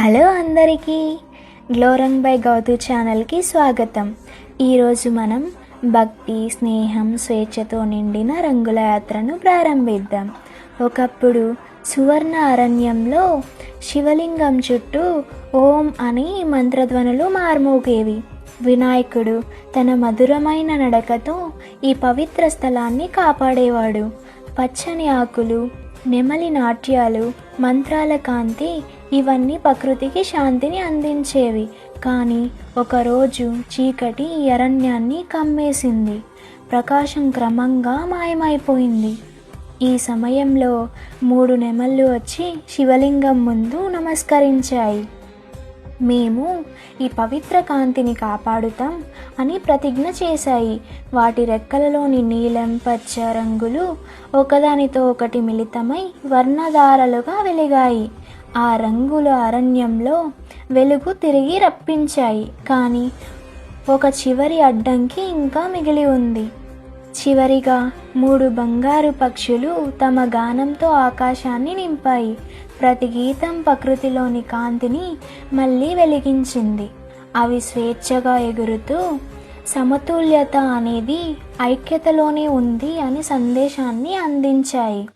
Hello అందరికీ. గ్లోరంగ్ by Gouthu ఛానల్కి స్వాగతం. ఈరోజు మనం భక్తి స్నేహం స్వేచ్ఛతో నిండిన రంగుల యాత్రను ప్రారంభిద్దాం. ఒకప్పుడు సువర్ణ అరణ్యంలో శివలింగం చుట్టూ ఓం అని మంత్రధ్వనులు మార్మోగేవి. వినాయకుడు తన మధురమైన నడకతో ఈ పవిత్ర స్థలాన్ని కాపాడేవాడు. పచ్చని ఆకులు నెమలి నాట్యాలు మంత్రాల కాంతి ఇవన్నీ ప్రకృతికి శాంతిని అందించేవి. కానీ ఒకరోజు చీకటి ఈ అరణ్యాన్ని కమ్మేసింది. ప్రకాశం క్రమంగా మాయమైపోయింది. ఈ సమయంలో మూడు నెమళ్ళు వచ్చి శివలింగం ముందు నమస్కరించాయి. మేము ఈ పవిత్ర కాంతిని కాపాడుతాం అని ప్రతిజ్ఞ చేశాయి. వాటి రెక్కలలోని నీలం పచ్చ రంగులు ఒకదానితో ఒకటి మిళితమై వర్ణధారలుగా వెలిగాయి. ఆ రంగుల అరణ్యంలో వెలుగు తిరిగి రప్పించాయి. కానీ ఒక చివరి అడ్డంకి ఇంకా మిగిలి ఉంది. చివరిగా మూడు బంగారు పక్షులు తమ గానంతో ఆకాశాన్ని నింపాయి. ప్రతి గీతం ప్రకృతిలోని కాంతిని మళ్ళీ వెలిగించింది. అవి స్వేచ్ఛగా ఎగురుతూ సమతుల్యత అనేది ఐక్యతలోనే ఉంది అని సందేశాన్ని అందించాయి.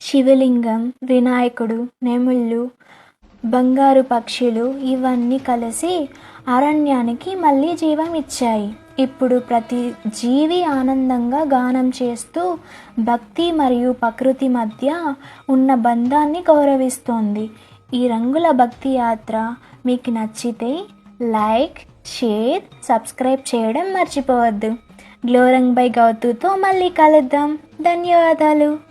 శివలింగం వినాయకుడు నెముళ్ళు బంగారు పక్షులు ఇవన్నీ కలిసి అరణ్యానికి మళ్ళీ జీవం ఇచ్చాయి. ఇప్పుడు ప్రతి జీవి ఆనందంగా గానం చేస్తూ భక్తి మరియు ప్రకృతి మధ్య ఉన్న బంధాన్ని గౌరవిస్తోంది. ఈ రంగుల భక్తి యాత్ర మీకు నచ్చితే లైక్ షేర్ సబ్స్క్రైబ్ చేయడం మర్చిపోవద్దు. గ్లోరంగ్ బై గౌతుతో మళ్ళీ కలుద్దాం. ధన్యవాదాలు.